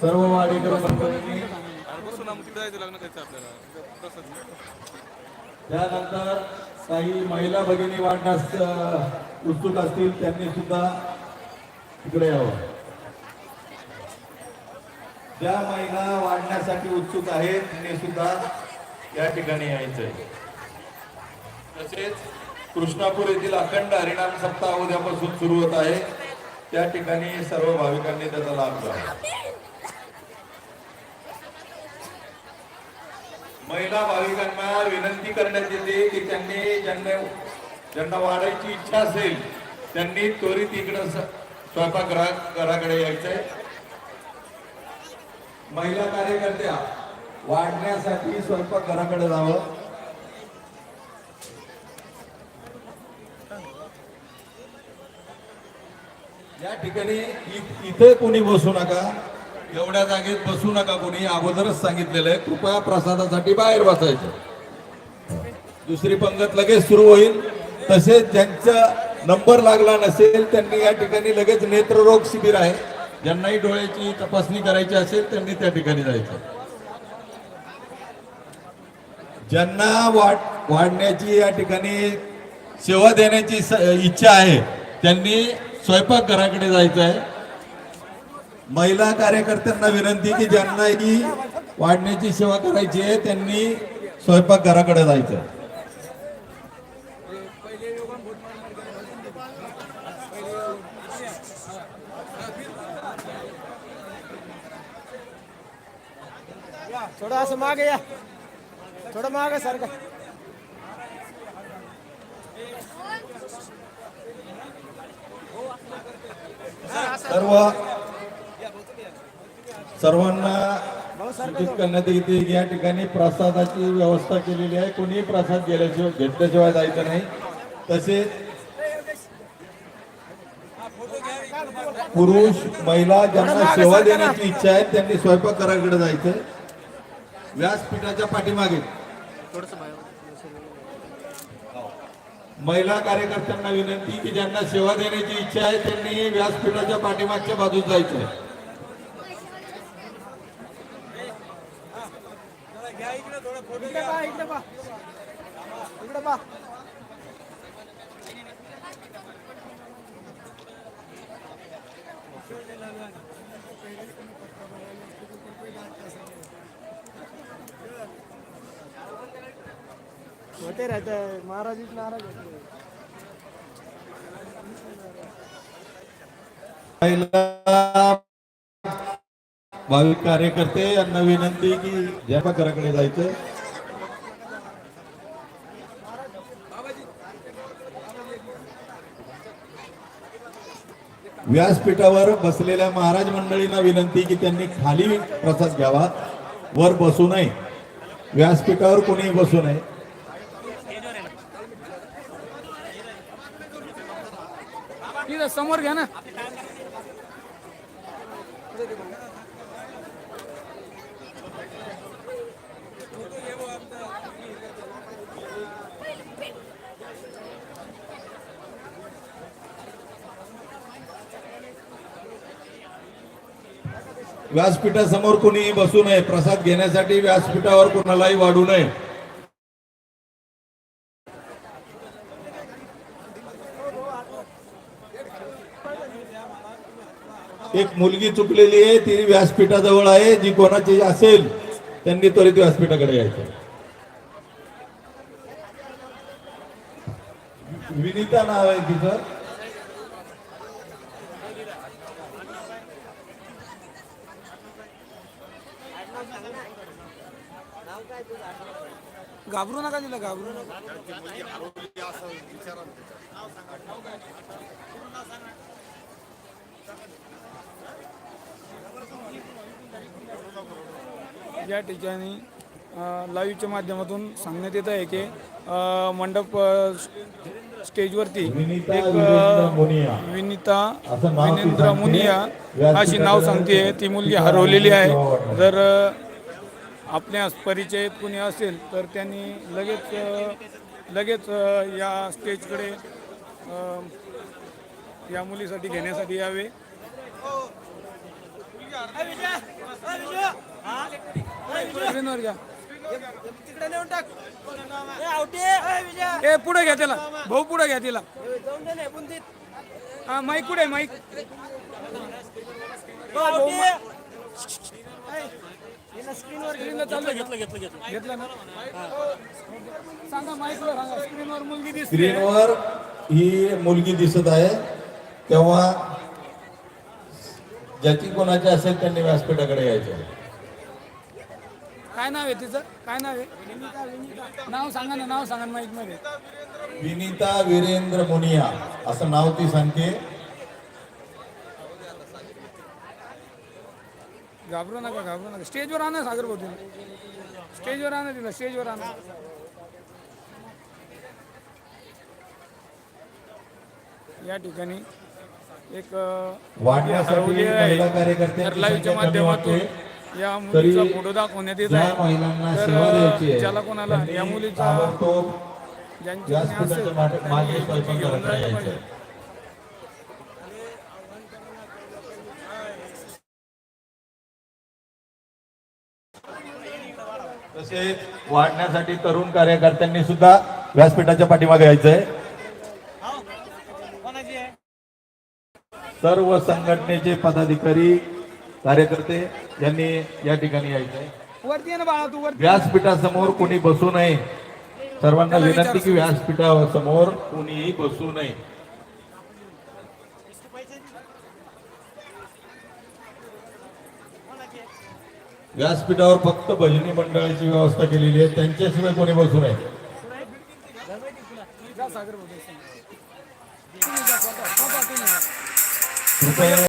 सर्व वाडेकर मंडळींनी लग्न त्यानंतर काही महिला भगिनी वाढण्यास उत्सुक असतील त्यांनी सुद्धा इकडे यावं. ज्या महिला वाढण्यासाठी उत्सुक आहेत त्यांनी सुद्धा या ठिकाणी यायचंय. तसेच कृष्णापूर येथील अखंड हरिणाम सप्ताह उद्यापासून सुरू होत आहे. त्या ठिकाणी सर्व भाविकांनी त्याचा लाभ घ्यावा. महिला भाविकांना विनंती करण्यात येते की त्यांनी ज्यांना ज्यांना वाढायची इच्छा असेल त्यांनी त्वरित इकडं स- घराकडे यायचंय. महिला कार्यकर्त्या वाढण्यासाठी स्वयंपाकघराकडे जावं. या ठिकाणी इथं इथे कोणी बसू नका. एवढ्या जागेत बसू नका कोणी. अगोदरच सांगितलेलं आहे कृपया प्रसादासाठी बाहेर बसायचं. दुसरी पंगत लगेच सुरू होईल. तसेच ज्यांचा नंबर लागला नसेल त्यांनी या ठिकाणी लगेच नेत्ररोग शिबिर आहे. ज्यांनाही डोळ्याची तपासणी करायची असेल त्यांनी त्या ठिकाणी जायचं. ज्यांना वाढ वाढण्याची या ठिकाणी सेवा देण्याची स- इच्छा आहे त्यांनी स्वयंपाकघराकडे जायचं आहे. महिला कार्यकर्त्यांना विनंती की ज्यांना ही वाढण्याची सेवा करायची आहे त्यांनी स्वयंपाकघराकडे जायचं. थोडं असं मागे या थोडं मागे सारखं सर्व सर्वांना सूचित करण्यात येते की या ठिकाणी प्रसादाची व्यवस्था केलेली आहे. कोणीही प्रसाद गेल्याशिवाय घेतल्याशिवाय जायचं नाही. तसेच पुरुष महिला ज्यांना सेवा देण्याची इच्छा आहे त्यांनी स्वयंपाकघराकडे जायचं व्यासपीठाच्या पाठीमागे. महिला कार्यकर्त्यांना विनंती की ज्यांना सेवा देण्याची इच्छा आहे त्यांनी व्यासपीठाच्या पाठीमागच्या बाजूस जायचं इकडे पहा इकडे पहा इकडे पहा होते राहत महाराज नाराज होते. भाविक कार्यकर्ते यांना विनंती की स्वयंपाकघराकडे जायचं. व्यासपीठावर बसलेल्या महाराज मंडळींना विनंती की त्यांनी खाली प्रसाद घ्यावा वर बसू नये. व्यासपीठावर कोणी बसू नये. समोर घ्या ना. व्यासपीठासमोर कोणीही बसू नये. प्रसाद घेण्यासाठी व्यासपीठावर कोणालाही वाढू नये. एक मुलगी चुकलेली आहे ती व्यासपीठाजवळ आहे. जी कोणाची असेल त्यांनी त्वरित व्यासपीठाकडे यायचं. विनिता नाव आहे तिचं. घाबरू नका तिला घाबरू नका या ठिकाणी लाईव्हच्या माध्यमातून सांगण्यात येत आहे की मंडप स्टेजवरती विनीता एक. विनीता विनेंद्र सांगते. मुनिया अशी नाव सांगते ती मुलगी हरवलेली आहे जर अ, आपल्या परिचयात कोणी असेल तर त्यांनी लगेच लगेच या स्टेजकडे या मुलीसाठी घेण्यासाठी यावे. ए पुढे घ्या त्याला. भाऊ पुढे घ्या तिला. हा माईक कुठे आहे, चालू घेतलं. घेतलं घेतलं घेतलं ना? सांगा स्क्रीनवर मुलगी दिसते. स्क्रीनवर ही मुलगी दिसत आहे. तेव्हा ज्याची कोणाची असेल त्यांनी व्यासपीठाकडे यायचं काय नाव आहे तिचं? काय नाव आहे? नाव सांगा ना नाव सांगा माईकमध्ये विनीता वीरेंद्र मुनिया. असं नाव ती सांगते. घाबरू नका घाबरू नका. स्टेजवर आणा सागर भाऊ तिला स्टेजवर आणा तिला स्टेजवर आणा. या ठिकाणी एक लाईव्हच्या माध्यमातून. या मुलीचा फोटो दाखवण्यात येत आहे. तर ज्याला कोणाला या मुलीचा ज्यांची असेल व्यासपीठाच्या मागे- त्यांनी मागे एक मुलगी स्वयंपाक घेऊन करत जायला यायचं पाहिजे. तसेच वाढण्यासाठी तरुण कार्यकर्त्यांनी सुद्धा व्यासपीठाच्या पाठीमागे यायचंय. सर्व संघटनेचे पदाधिकारी कार्यकर्ते यांनी या ठिकाणी यायचंय. आहे तू व्यासपीठासमोर कोणी बसू नये. सर्वांना विनंती की व्यासपीठासमोर कोणीही बसू नये. व्यासपीठावर फक्त भजनी मंडळाची व्यवस्था केलेली आहे. त्यांच्याशिवाय कोणी बसू नये. कृपया